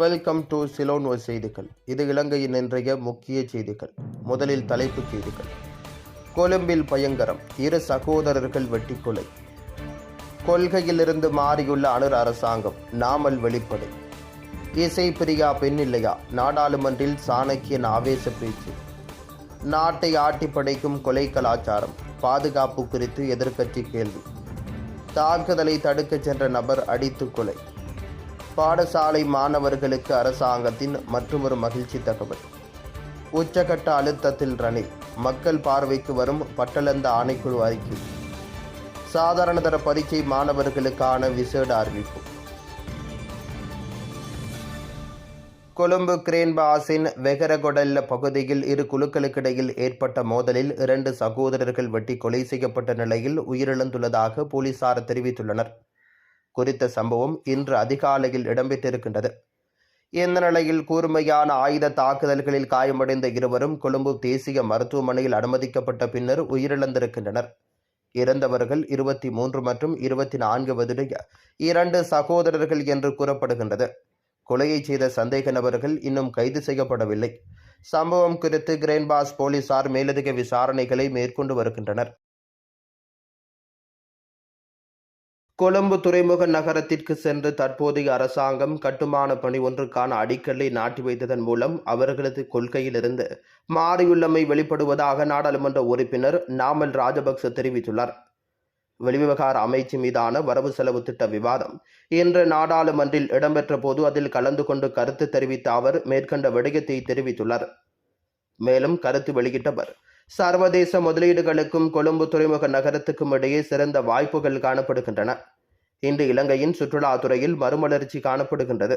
Welcome to சிலோனோ செய்திகள் இது இலங்கையின் இன்றைய முக்கிய செய்திகள். முதலில் தலைப்புச் செய்திகள். கொழும்பில் பயங்கரம். இரு சகோதரர்கள் வெட்டிக்கொலை கொள்கையிலிருந்து மாறியுள்ள அணு அரசாங்கம் நாமல் வெளிப்படை. இசை பிரியா பெண்ணில்லையா? நாடாளுமன்றில் சாணக்கியன் ஆவேச பேச்சு. நாட்டை ஆட்டி படைக்கும் கொலை கலாச்சாரம். பாதுகாப்பு குறித்து எதிர்க்கட்சி கேள்வி. தாக்குதலை தடுக்கச் சென்ற நபர் அடித்து கொலை. பாடசாலை மாணவர்களுக்கு அரசாங்கத்தின் மற்றொரு மகிழ்ச்சி தகவல். உச்சகட்ட அழுத்தத்தில் ரணில் மக்கள் பார்வைக்கு வரும் பட்டளந்த ஆணைக்குழு அறிக்கை. சாதாரணதர பரீட்சை மாணவர்களுக்கான விசேட அறிவிப்பு. கொழும்பு கிரேன்பாஸின் வெகரகொடல்ல பகுதியில் இரு குழுக்களுக்கிடையில் ஏற்பட்ட மோதலில் இரண்டு சகோதரர்கள் வெட்டி கொலை செய்யப்பட்ட நிலையில் உயிரிழந்துள்ளதாக போலீசார் தெரிவித்துள்ளனர். குறித்த சம்பவம் இன்று அதிகாலையில் இடம்பெற்றிருக்கின்றது. இந்த நிலையில் கூர்மையான ஆயுத தாக்குதல்களில் காயமடைந்த இருவரும் கொழும்பு தேசிய மருத்துவமனையில் அனுமதிக்கப்பட்ட பின்னர் உயிரிழந்திருக்கின்றனர். இறந்தவர்கள் இருபத்தி மூன்று மற்றும் இருபத்தி நான்கு வயதுடைய இரண்டு சகோதரர்கள் என்று கூறப்படுகின்றது. கொலையை செய்த சந்தேக நபர்கள் இன்னும் கைது செய்யப்படவில்லை. சம்பவம் குறித்து கிரேன்பாஸ் போலீசார் மேலதிக விசாரணைகளை மேற்கொண்டு வருகின்றனர். கொழும்பு துறைமுக நகரத்திற்கு சென்று தற்போதைய அரசாங்கம் கட்டுமான பணி ஒன்றுக்கான அடிக்கல்லை நாட்டி வைத்ததன் மூலம் அவர்களது கொள்கையிலிருந்து மாறியுள்ளமை வெளிப்படுவதாக நாடாளுமன்ற உறுப்பினர் நாமல் ராஜபக்ச தெரிவித்துள்ளார். வெளிவிவகார அமைச்சு மீதான வரவு செலவு திட்ட விவாதம் இன்று நாடாளுமன்றில் இடம்பெற்ற போது அதில் கலந்து கொண்டு கருத்து தெரிவித்த அவர் மேற்கண்ட விடயத்தை தெரிவித்துள்ளார். மேலும் கருத்து வெளியிட்டவர் சர்வதேச முதலீடுகளுக்கும் கொழும்பு துறைமுக நகரத்துக்கும் இடையே சிறந்த வாய்ப்புகள் காணப்படுகின்றன. இன்று இலங்கையின் சுற்றுலாத்துறையில் மறுமலர்ச்சி காணப்படுகின்றது.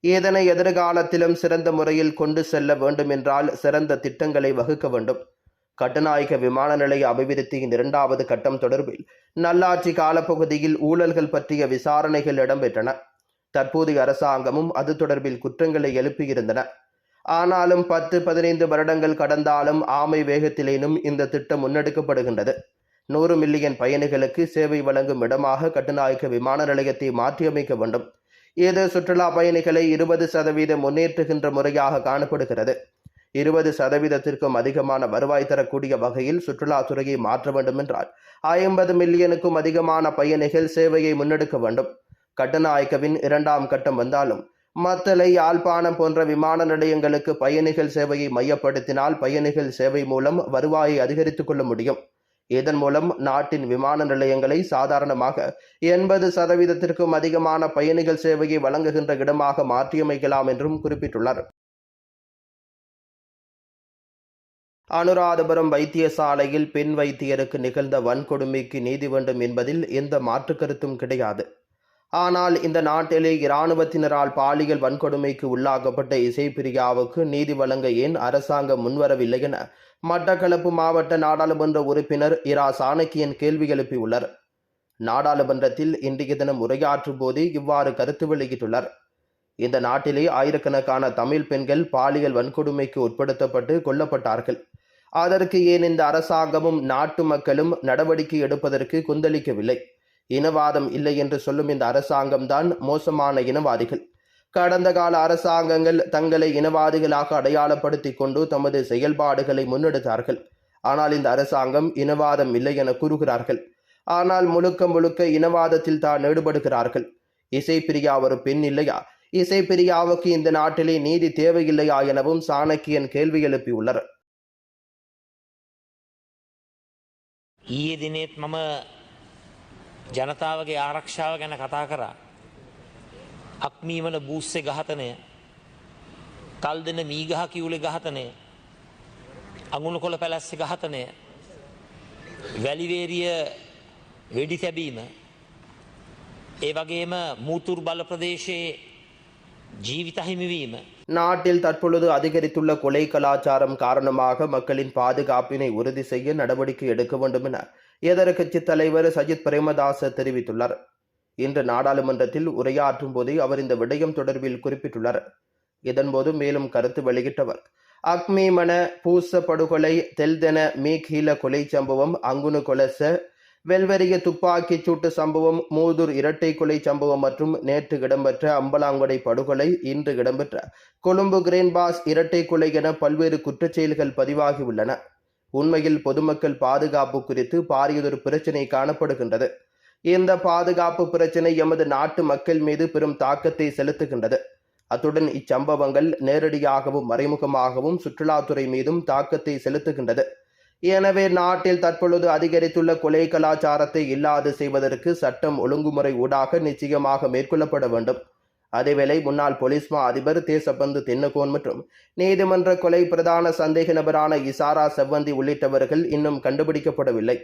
இதனை எதிர்காலத்திலும் சிறந்த முறையில் கொண்டு செல்ல வேண்டும் என்றால் சிறந்த திட்டங்களை வகுக்க வேண்டும். கட்டுநாயக விமான நிலைய அபிவிருத்தியின் இரண்டாவது கட்டம் தொடர்பில் நல்லாட்சி காலப்பகுதியில் ஊழல்கள் பற்றிய விசாரணைகள் இடம்பெற்றன. தற்போதைய அரசாங்கமும் அது தொடர்பில் குற்றங்களை எழுப்பியிருந்தன. ஆனாலும் பத்து பதினைந்து வருடங்கள் கடந்தாலும் ஆமை வேகத்திலேனும் இந்த திட்டம் முன்னெடுக்கப்படுகின்றது. நூறு மில்லியன் பயணிகளுக்கு சேவை வழங்கும் இடமாக கட்டுநாயக்க விமான நிலையத்தை மாற்றியமைக்க வேண்டும். இது சுற்றுலா பயணிகளை இருபது சதவீதம் முன்னேற்றுகின்ற முறையாக காணப்படுகிறது. இருபது சதவீதத்திற்கும் அதிகமான வருவாய் தரக்கூடிய வகையில் சுற்றுலாத்துறையை மாற்ற வேண்டும் என்றால் ஐம்பது மில்லியனுக்கும் அதிகமான பயணிகள் சேவையை முன்னெடுக்க வேண்டும். கட்டுநாயக்கவின் இரண்டாம் கட்டம் வந்தாலும் மத்தளை யாழ்ப்பாணம் போன்ற விமான நிலையங்களுக்கு பயணிகள் சேவையை மையப்படுத்தினால் பயணிகள் சேவை மூலம் வருவாயை அதிகரித்துக் கொள்ள முடியும். இதன் மூலம் நாட்டின் விமான நிலையங்களை சாதாரணமாக எண்பது சதவீதத்திற்கும் அதிகமான பயணிகள் சேவையை வழங்குகின்ற இடமாக மாற்றியமைக்கலாம் என்றும் குறிப்பிட்டுள்ளார். அனுராதபுரம் வைத்தியசாலையில் பெண் வைத்தியருக்கு நிகழ்ந்த வன்கொடுமைக்கு நீதி வேண்டும் என்பதில் எந்த மாற்று கருத்தும் கிடையாது. ஆனால் இந்த நாட்டிலே இராணுவத்தினரால் பாலியல் வன்கொடுமைக்கு உள்ளாக்கப்பட்ட இசைப்பிரியாவுக்கு நீதி வழங்க ஏன் அரசாங்கம் முன்வரவில்லை என மட்டக்களப்பு மாவட்ட நாடாளுமன்ற உறுப்பினர் இரா சாணக்கியன் கேள்வி எழுப்பியுள்ளார். நாடாளுமன்றத்தில் இன்றைய தினம் உரையாற்றும் போதே இவ்வாறு கருத்து வெளியிட்டுள்ளார். இந்த நாட்டிலே ஆயிரக்கணக்கான தமிழ் பெண்கள் பாலியல் வன்கொடுமைக்கு உட்படுத்தப்பட்டு கொல்லப்பட்டார்கள். அதற்கு ஏன் இந்த அரசாங்கமும் நாட்டு மக்களும் நடவடிக்கை எடுப்பதற்கு கொந்தளிக்கவில்லை? இனவாதம் இல்லை என்று சொல்லும் இந்த அரசாங்கம்தான் மோசமான இனவாதிகள். கடந்த கால அரசாங்கங்கள் தங்களை இனவாதிகளாக அடையாளப்படுத்தி கொண்டு தமது செயல்பாடுகளை முன்னெடுத்தார்கள். ஆனால் இந்த அரசாங்கம் இனவாதம் இல்லை என கூறுகிறார்கள். ஆனால் முழுக்க முழுக்க இனவாதத்தில் தான் ஈடுபடுகிறார்கள். இசைப்பிரியா ஒரு பெண் இல்லையா? இசைப்பிரியாவுக்கு இந்த நாட்டிலே நீதி தேவையில்லையா எனவும் சாணக்கியன் கேள்வி எழுப்பியுள்ளார். ஈ ජනතාවගේ ආරක්ෂාව ගැන කතා කරා. අක්මීවල බූස්සෙ ගහතනය කල් දෙන මීගහ කිවුලෙ ගහතනය අගුණු කොළ පැලැස්සෙ ගහතනය වැලිවේරිය වෙඩි තැබීම ඒ වගේම මූතුර් බල ප්‍රදේශයේ ජීවිත හිමිවීම நாட்டில் தற்பொழுது அதிகரித்துள்ள கொலை கலாச்சாரம் காரணமாக மக்களின் பாதுகாப்பினை உறுதி செய்ய நடவடிக்கை எடுக்க வேண்டும் என எதிர்கட்சித் தலைவர் சஜித் பிரேமதாச தெரிவித்துள்ளார். இன்று நாடாளுமன்றத்தில் உரையாற்றும் போதே அவர் இந்த விடயம் தொடர்பில் குறிப்பிட்டுள்ளார். இதன்போது மேலும் கருத்து வெளியிட்டவர் அக்மிமன பூச படுகொலை தெல்தென மீகீல கொலை சம்பவம் அங்குனு கொலச வெல்வெறிய துப்பாக்கிச் சூட்டு சம்பவம் மூதூர் இரட்டை கொலை சம்பவம் மற்றும் நேற்று இடம்பெற்ற அம்பலாங்கொடை படுகொலை இன்று இடம்பெற்ற கொழும்பு கிரேன்பாஸ் இரட்டை கொலை என பல்வேறு குற்றச்செயல்கள் பதிவாகியுள்ளன உண்மையில் பொதுமக்கள் பாதுகாப்பு குறித்து பாரியதொரு பிரச்சினை காணப்படுகின்றது. இந்த பாதுகாப்பு பிரச்சினை எமது நாட்டு மக்கள் மீது பெரும் தாக்கத்தை செலுத்துகின்றது. அத்துடன் இச்சம்பவங்கள் நேரடியாகவும் மறைமுகமாகவும் சுற்றுலாத்துறை மீதும் தாக்கத்தை செலுத்துகின்றது. எனவே நாட்டில் தற்பொழுது அதிகரித்துள்ள கொலை கலாச்சாரத்தை இல்லாது செய்வதற்கு சட்டம் ஒழுங்குமுறை ஊடாக நிச்சயமாக மேற்கொள்ளப்பட வேண்டும். அதேவேளை முன்னாள் போலீஸ் மா அதிபர் தேசபந்து தென்னகோன் மற்றும் நீதிமன்ற கொலை பிரதான சந்தேக நபரான இசாரா செவ்வந்தி உள்ளிட்டவர்கள் இன்னும் கண்டுபிடிக்கப்படவில்லை.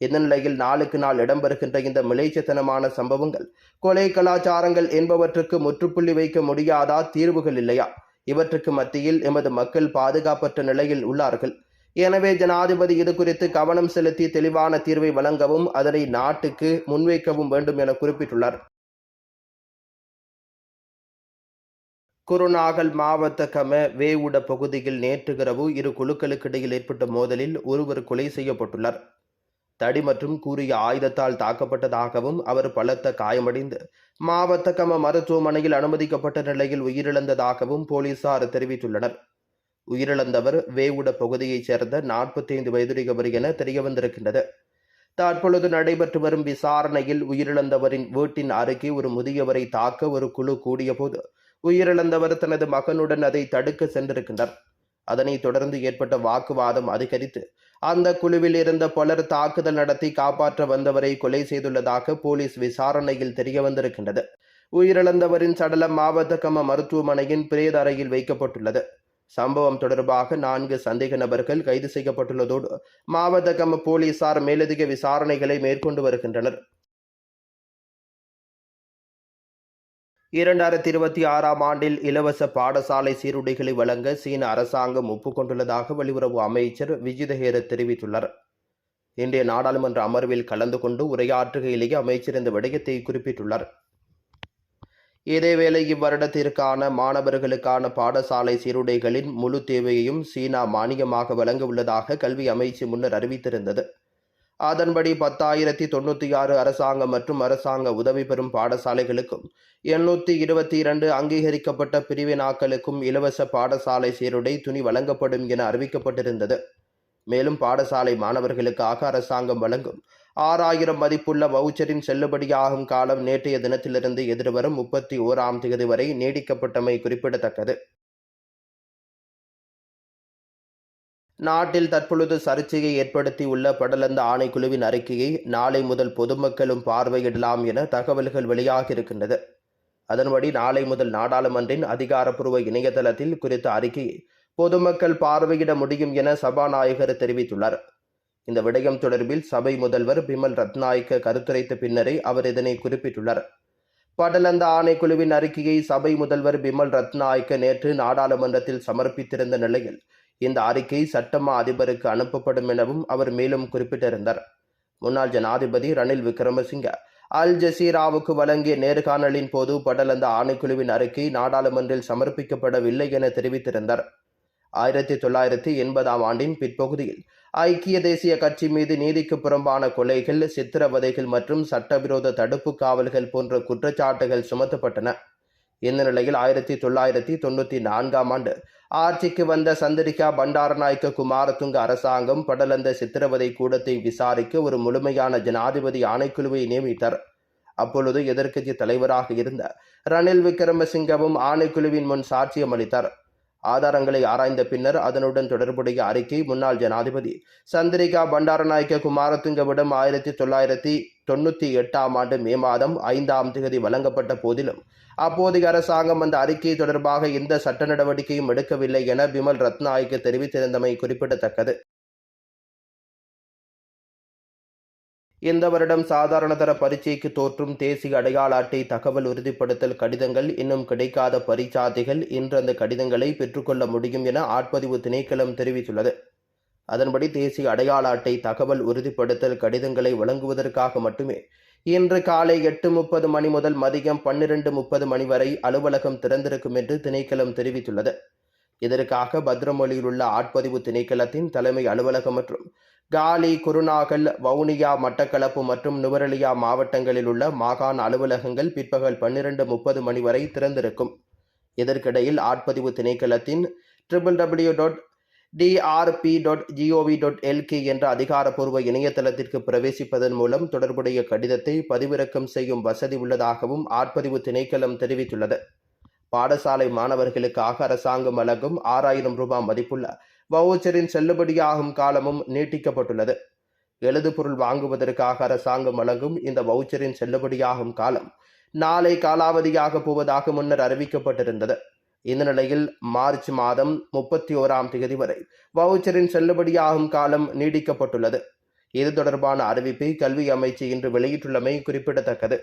இந்த நிலையில் நாளுக்கு நாள் இடம்பெறுகின்ற இந்த மிளைச்சத்தனமான சம்பவங்கள் கொலை கலாச்சாரங்கள் என்பவற்றுக்கு முற்றுப்புள்ளி வைக்க முடியாதா தீர்வுகள் இல்லையா? இவற்றுக்கு மத்தியில் எமது மக்கள் பாதுகாப்பற்ற நிலையில் உள்ளார்கள். எனவே ஜனாதிபதி இது குறித்து கவனம் செலுத்தி தெளிவான தீர்வை வழங்கவும் அதனை நாட்டுக்கு முன்வைக்கவும் வேண்டும் என குறிப்பிட்டுள்ளார். குருநாகல் மாவட்ட கம வேவுட பகுதியில் நேற்று இரவு இரு குழுக்களுக்கு இடையில் ஏற்பட்ட மோதலில் ஒருவர் கொலை செய்யப்பட்டுள்ளார். தடி மற்றும் கூறிய ஆயுதத்தால் தாக்கப்பட்டதாகவும் அவர் பலத்த காயமடைந்து மாவட்ட கம மருத்துவமனையில் அனுமதிக்கப்பட்ட நிலையில் உயிரிழந்ததாகவும் போலீசார் தெரிவித்துள்ளனர். உயிரிழந்தவர் வேவுட பகுதியைச் சேர்ந்த நாற்பத்தைந்து வயதுடையவர் என தெரியவந்திருக்கின்றது. தற்பொழுது நடைபெற்று வரும் விசாரணையில் உயிரிழந்தவரின் வீட்டின் அருகே ஒரு முதியவரை தாக்க ஒரு குழு கூடியபோது உயிரிழந்தவர் தனது மகனுடன் அதை தடுக்க சென்றிருக்கின்றார். அதனைத் தொடர்ந்து ஏற்பட்ட வாக்குவாதம் அதிகரித்து அந்த குழுவில் இருந்த பலர் தாக்குதல் நடத்தி காப்பாற்ற வந்தவரை கொலை செய்துள்ளதாக போலீஸ் விசாரணையில் தெரிய வந்திருக்கின்றது. உயிரிழந்தவரின் சடலம் மாவட்டக்கம மருத்துவமனையின் பிரேத அறையில் வைக்கப்பட்டுள்ளது. சம்பவம் தொடர்பாக நான்கு சந்தேக நபர்கள் கைது செய்யப்பட்டுள்ளதோடு மாவட்டக்கம போலீசார் மேலதிக விசாரணைகளை மேற்கொண்டு வருகின்றனர். இரண்டாயிரத்தி இருபத்தி ஆறாம் ஆண்டில் இலவச பாடசாலை சீருடைகளை வழங்க சீன அரசாங்கம் ஒப்புக்கொண்டுள்ளதாக வெளியுறவு அமைச்சர் விஜிதஹேர தெரிவித்துள்ளார். இன்றைய நாடாளுமன்ற அமர்வில் கலந்து கொண்டு உரையாற்றுகையிலேயே அமைச்சர் இந்த விடயத்தை குறிப்பிட்டுள்ளார். இதேவேளை இவ்வருடத்திற்கான மாணவர்களுக்கான பாடசாலை சீருடைகளின் முழு தேவையையும் சீனா மானியமாக வழங்க உள்ளதாக கல்வி அமைச்சு முன்னர் அறிவித்திருந்தது. அதன்படி பத்தாயிரத்தி தொண்ணூற்றி ஆறு அரசாங்கம் மற்றும் அரசாங்க உதவி பெறும் பாடசாலைகளுக்கும் எண்ணூற்றி இருபத்தி இரண்டு அங்கீகரிக்கப்பட்ட பிரிவினாக்களுக்கும் இலவச பாடசாலை சீருடை துணி வழங்கப்படும் என அறிவிக்கப்பட்டிருந்தது. மேலும் பாடசாலை மாணவர்களுக்காக அரசாங்கம் வழங்கும் ஆறாயிரம் மதிப்புள்ள வவுச்சரின் செல்லுபடியாகும் காலம் நேற்றைய தினத்திலிருந்து எதிர்வரும் முப்பத்தி ஓராம் தேதி வரை நீடிக்கப்பட்டமை குறிப்பிடத்தக்கது. நாட்டில் தற்பொழுது சர்ச்சையை ஏற்படுத்தியுள்ள படலந்த ஆணைக்குழுவின் அறிக்கையை நாளை முதல் பொதுமக்களும் பார்வையிடலாம் என தகவல்கள் வெளியாகியிருக்கின்றது. அதன்படி நாளை முதல் நாடாளுமன்றின் அதிகாரப்பூர்வ இணையதளத்தில் குறித்த அறிக்கையை பொதுமக்கள் பார்வையிட முடியும் என சபாநாயகர் தெரிவித்துள்ளார். இந்த விடயம் தொடர்பில் சபை முதல்வர் பிமல் ரத்நாயக்க கருத்துரைத்த பின்னரே அவர் இதனை குறிப்பிட்டுள்ளார். படலந்த ஆணைக்குழுவின் அறிக்கையை சபை முதல்வர் பிமல் ரத்நாயக்க நேற்று நாடாளுமன்றத்தில் சமர்ப்பித்திருந்த நிலையில் இந்த அறிக்கை சட்டமா அதிபருக்கு அனுப்பப்படும் எனவும் அவர் மேலும் குறிப்பிட்டிருந்தார். முன்னாள் ஜனாதிபதி ரணில் விக்ரமசிங்க அல் ஜசீராவுக்கு வழங்கிய நேர்காணலின் போது படலந்த ஆணைக்குழுவின் அறிக்கை நாடாளுமன்றில் சமர்ப்பிக்கப்படவில்லை என தெரிவித்திருந்தார். ஆயிரத்தி தொள்ளாயிரத்தி எண்பதாம் ஆண்டின் பிற்பகுதியில் ஐக்கிய தேசிய கட்சி மீது நீதிக்கு புறம்பான கொலைகள் சித்திரவதைகள் மற்றும் சட்டவிரோத தடுப்பு காவல்கள் போன்ற குற்றச்சாட்டுகள் சுமத்தப்பட்டன. இந்த நிலையில் ஆயிரத்தி தொள்ளாயிரத்தி தொண்ணூற்றி நான்காம் ஆண்டு ஆட்சிக்கு வந்த சந்திரிகா பண்டாரநாயக்க குமாரதுங்க அரசாங்கம் படலந்த சித்திரவதை கூடத்தை விசாரிக்க ஒரு முழுமையான ஜனாதிபதி ஆணைக்குழுவை நியமித்தார். அப்பொழுது எதிர்க்கட்சி தலைவராக இருந்த ரணில் விக்ரமசிங்கவும் ஆணைக்குழுவின் முன் சாட்சியம் அளித்தார் ஆதாரங்களை ஆராய்ந்த பின்னர் அதனுடன் தொடர்புடைய அறிக்கை முன்னாள் ஜனாதிபதி. சந்திரிகா பண்டாரநாயக்க குமாரதுங்கவிடம் ஆயிரத்தி தொள்ளாயிரத்தி தொண்ணூற்றி எட்டாம் ஆண்டு மே மாதம் ஐந்தாம் தேதி வழங்கப்பட்ட போதிலும் அப்போதைய அரசாங்கம் அந்த அறிக்கை தொடர்பாக எந்த சட்ட நடவடிக்கையும் எடுக்கவில்லை என பிமல் ரத்நாயக்க தெரிவித்திருந்தமை குறிப்பிடத்தக்கது. இந்த வருடம் சாதாரண தர பரீட்சைக்கு தோற்றும் தேசிய அடையாள அட்டை தகவல் உறுதிப்படுத்தல் கடிதங்கள் இன்னும் கிடைக்காத பரீட்சார்த்திகள் இன்று அந்த கடிதங்களை பெற்றுக்கொள்ள முடியும் என ஆட்பதிவு திணைக்களம் தெரிவித்துள்ளது. அதன்படி தேசிய அடையாள அட்டை தகவல் உறுதிப்படுத்தல் கடிதங்களை வழங்குவதற்காக மட்டுமே இன்று காலை எட்டு முப்பது மணி முதல் மதியம் பன்னிரண்டு முப்பது மணி வரை அலுவலகம் திறந்திருக்கும் என்று திணைக்களம் தெரிவித்துள்ளது. இதற்காக பத்ரமொழியில் உள்ள ஆட்பதிவு திணைக்களத்தின் தலைமை அலுவலகம் மற்றும் காலி குருநாகல் வவுனியா மட்டக்களப்பு மற்றும் நுவரெலியா மாவட்டங்களில் உள்ள மாகாண அலுவலகங்கள் பிற்பகல் பன்னிரண்டு முப்பது மணி வரை திறந்திருக்கும். இதற்கிடையில் ஆட்பதிவு திணைக்களத்தின் triple W dot DRP dot GOV dot LK என்ற அதிகாரப்பூர்வ இணையதளத்திற்கு பிரவேசிப்பதன் மூலம் தொடர்புடைய கடிதத்தை பதிவிறக்கம் செய்யும் வசதி உள்ளதாகவும் ஆட்பதிவு திணைக்களம் தெரிவித்துள்ளது. பாடசாலை மாணவர்களுக்காக அரசாங்கம் வழங்கும் ஆறாயிரம் ரூபாய் மதிப்புள்ள வவுச்சரின் செல்லுபடியாகும் காலமும் நீட்டிக்கப்பட்டுள்ளது. எழுதுபொருள் வாங்குவதற்காக அரசாங்கம் வழங்கும் இந்த வவுச்சரின் செல்லுபடியாகும் காலம் நாளை காலாவதியாக போவதாக முன்னர் அறிவிக்கப்பட்டிருந்தது. இந்த நிலையில் மார்ச் மாதம் முப்பத்தி ஓராம் தேதி வரை வவுச்சரின் செல்லுபடியாகும் காலம் நீடிக்கப்பட்டுள்ளது. இது தொடர்பான அறிவிப்பை கல்வி அமைச்சு இன்று வெளியிட்டுள்ளமை குறிப்பிடத்தக்கது.